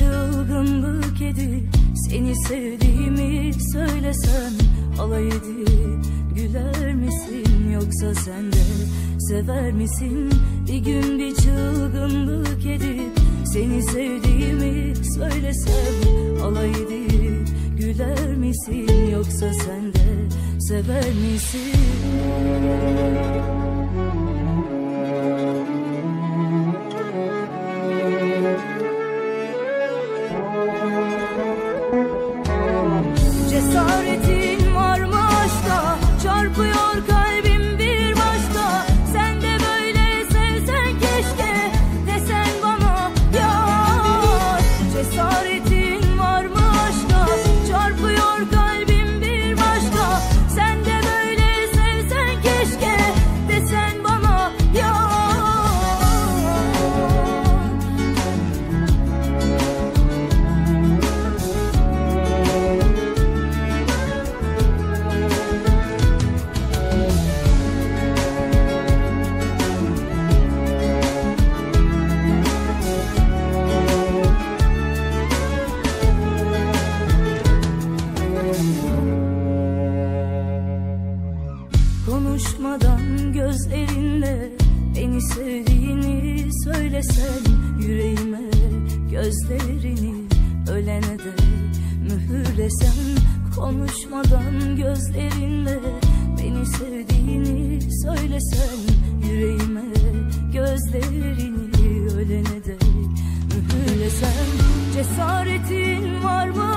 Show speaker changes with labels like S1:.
S1: çılgın bu Seni sevdiğimi söylesem alay edip Güler misin? Yoksa sen de sever misin? Bir gün bir çılgın bu Seni sevdiğimi söylesem alay edip Güler misin? Yoksa sen de sever misin? Konuşmadan gözlerinle beni sevdiğini söylesen yüreğime gözlerini ölene dek mühürlesen konuşmadan gözlerinle beni sevdiğini söylesen yüreğime gözlerini ölene dek mühürlesen cesaretin var mı